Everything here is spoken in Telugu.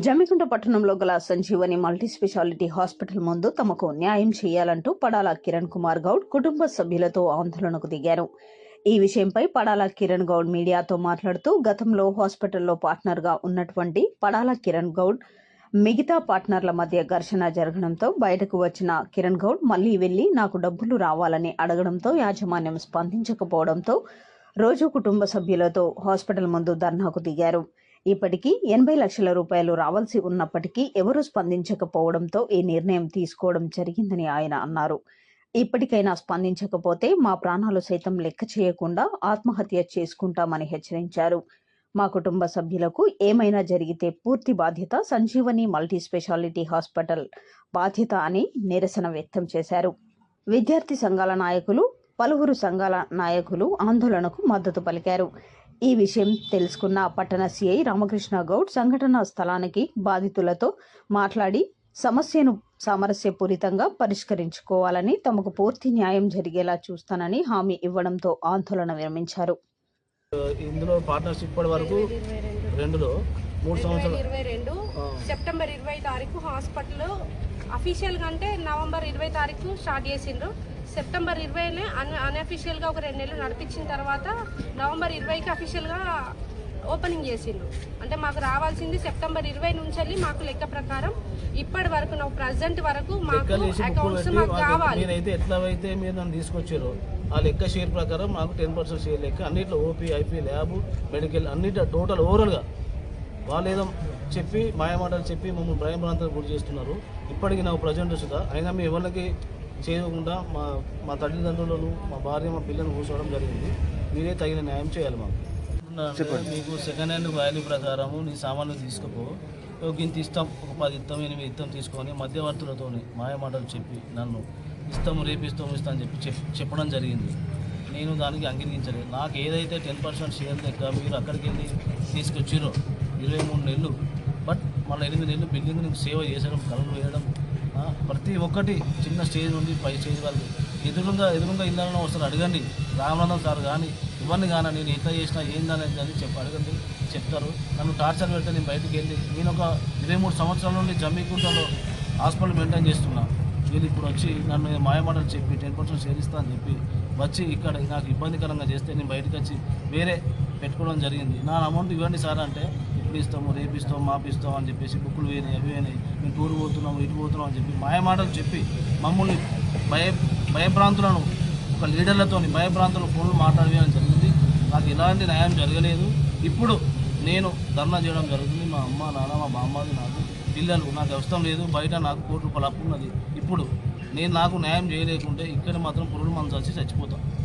జమికుంట పట్టణంలో గల సంజీవని మల్టీ స్పెషాలిటీ హాస్పిటల్ ముందు తమకు న్యాయం చేయాలంటూ పడాల కిరణ్ కుమార్ గౌడ్ కుటుంబ సభ్యులతో ఆందోళనకు దిగారు. ఈ విషయంపై పడాల కిరణ్ గౌడ్ మీడియాతో మాట్లాడుతూ గతంలో హాస్పిటల్లో పార్ట్నర్గా ఉన్నటువంటి పడాల కిరణ్ గౌడ్ మిగతా పార్ట్నర్ల మధ్య ఘర్షణ జరగడంతో బయటకు వచ్చిన కిరణ్ గౌడ్ మళ్ళీ వెళ్ళి నాకు డబ్బులు రావాలని అడగడంతో యాజమాన్యం స్పందించకపోవడంతో రోజు కుటుంబ సభ్యులతో హాస్పిటల్ ముందు ధర్నాకు దిగారు. ఇప్పటికీ ఎనభై లక్షల రూపాయలు రావాల్సి ఉన్నప్పటికీ ఎవరూ స్పందించకపోవడంతో ఈ నిర్ణయం తీసుకోవడం జరిగిందని ఆయన అన్నారు. ఇప్పటికైనా స్పందించకపోతే మా ప్రాణాలు సైతం లెక్క చేయకుండా ఆత్మహత్య చేసుకుంటామని హెచ్చరించారు. మా కుటుంబ సభ్యులకు ఏమైనా జరిగితే పూర్తి బాధ్యత సంజీవని మల్టీ స్పెషాలిటీ హాస్పిటల్ బాధ్యత అని నిరసన వ్యక్తం చేశారు. విద్యార్థి సంఘాల నాయకులు పలువురు సంఘాల నాయకులు ఆందోళనకు మద్దతు పలికారు. ఈ విషయం తెలుసుకున్న పట్టణ సిఐ రామకృష్ణ గౌడ్ సంఘటన స్థలానికి బాధితులతో మాట్లాడి సమస్యను సామరస్యపూరితంగా పరిష్కరించుకోవాలని తమకు పూర్తి న్యాయం జరిగేలా చూస్తానని హామీ ఇవ్వడంతో ఆందోళన విరమించారు. ఇందులో పార్ట్నర్షిప్ ఇప్పటి వరకు రెండులో మూడు సంవత్సరాలు. ఇరవై రెండు. సెప్టెంబర్ ఇరవై తారీఖు హాస్పిటల్ అఫీషియల్గా అంటే నవంబర్ ఇరవై తారీఖు స్టార్ట్ చేసిండ్రు. సెప్టెంబర్ ఇరవైనే అన్ అన్అఫీషియల్గా ఒక రెండు నెలలు నడిపించిన తర్వాత నవంబర్ ఇరవైకి అఫీషియల్గా ఓపెనింగ్ చేసిండ్రు అంటే మాకు రావాల్సింది సెప్టెంబర్ ఇరవై నుంచి వెళ్ళి మాకు లెక్క ప్రకారం ఇప్పటి వరకు నా ప్రజెంట్ వరకు మాకు అకౌంట్స్ మాకు కావాలి. మీరైతే ఎట్లా అయితే మీరు నన్ను తీసుకొచ్చారో ఆ లెక్క షేర్ ప్రకారం మాకు టెన్ పర్సెంట్ షేర్ లెక్క అన్నిట్లో ఓపీ ఐపీ ల్యాబ్ మెడికల్ అన్నిట్లో టోటల్ ఓవరాల్గా వాళ్ళు ఏదో చెప్పి మాయమాటలు చెప్పి మమ్మల్ని భయం ప్రాంతాలు గురి చేస్తున్నారు. ఇప్పటికి నాకు ప్రజెంట్ సుధా. అయినా మీ ఎవరికి చేయకుండా మా మా తల్లిదండ్రులను మా భార్య మా పిల్లల్ని కూర్చోవడం జరిగింది. మీరే తగిన న్యాయం చేయాలి మాకు. మీకు సెకండ్ హ్యాండ్ వాల్యూ ప్రకారము నీ సామాన్లు తీసుకుపో. ఒక ఇంత ఇస్తాం ఒక పది ఇస్తాం ఎనిమిది ఇస్తాం తీసుకొని మధ్యవర్తులతో మాయమాటలు చెప్పి నన్ను ఇస్తాము రేపు ఇస్తాము ఇస్తాం అని చెప్పి చెప్- చెప్పడం జరిగింది. నేను దానికి అంగీకరించలేదు. నాకు ఏదైతే టెన్ పర్సెంట్ షేర్ లెక్క మీరు అక్కడికి వెళ్ళి తీసుకొచ్చిరో ఇరవై మూడు నెలలు బట్ మళ్ళీ ఎనిమిది నెలలు బిల్డింగ్ నీకు సేవ చేసడం కళ్ళు వేయడం ప్రతి ఒక్కటి చిన్న స్టేజ్ నుండి పై స్టేజ్ వరకు ఎదురుగా ఎదురుగా ఇందాలని వస్తారు అడగండి. రామనందం సార్ కానీ ఇవన్నీ కానీ నేను ఎట్లా చేసినా ఏందనేది అని చెప్పి అడగండి చెప్తారు. నన్ను టార్చర్ పెడితే నేను బయటికి వెళ్ళి నేను ఒక ఇరవై మూడు సంవత్సరాల నుండి జమ్మికుంటలో హాస్పిటల్ మెయింటైన్ చేస్తున్నా. వీళ్ళు ఇప్పుడు వచ్చి నన్ను మాయమాటలు చెప్పి టెన్ పర్సెంట్ చేరిస్తా అని చెప్పి వచ్చి ఇక్కడ నాకు ఇబ్బందికరంగా చేస్తే నేను బయటకు వచ్చి వేరే పెట్టుకోవడం జరిగింది. నా అమౌంట్ ఇవ్వండి సార్ అంటే ఇస్తాము రేపిస్తాం మాపిస్తాం అని చెప్పేసి బుక్కులు వేయనాయి అవి వేయనాయి మేము టూర్ పోతున్నాం ఇటు పోతున్నాం అని చెప్పి మాయమాటలు చెప్పి మమ్మల్ని భయ భయభ్రాంతులను ఒక లీడర్లతో భయభ్రాంతులు ఫోన్లు మాట్లాడవేయడం జరిగింది. నాకు ఎలాంటి న్యాయం జరగలేదు. ఇప్పుడు నేను ధర్నా చేయడం జరుగుతుంది. మా అమ్మ నాన్న మా బామ్మది నాకు పిల్లలు నాకు అవసరం లేదు. బయట నాకు కోటి రూపాయలు అప్పు ఉన్నది. ఇప్పుడు నేను నాకు న్యాయం చేయలేకుంటే ఇక్కడ మాత్రం పురుగులు మనం చచ్చి చచ్చిపోతాం.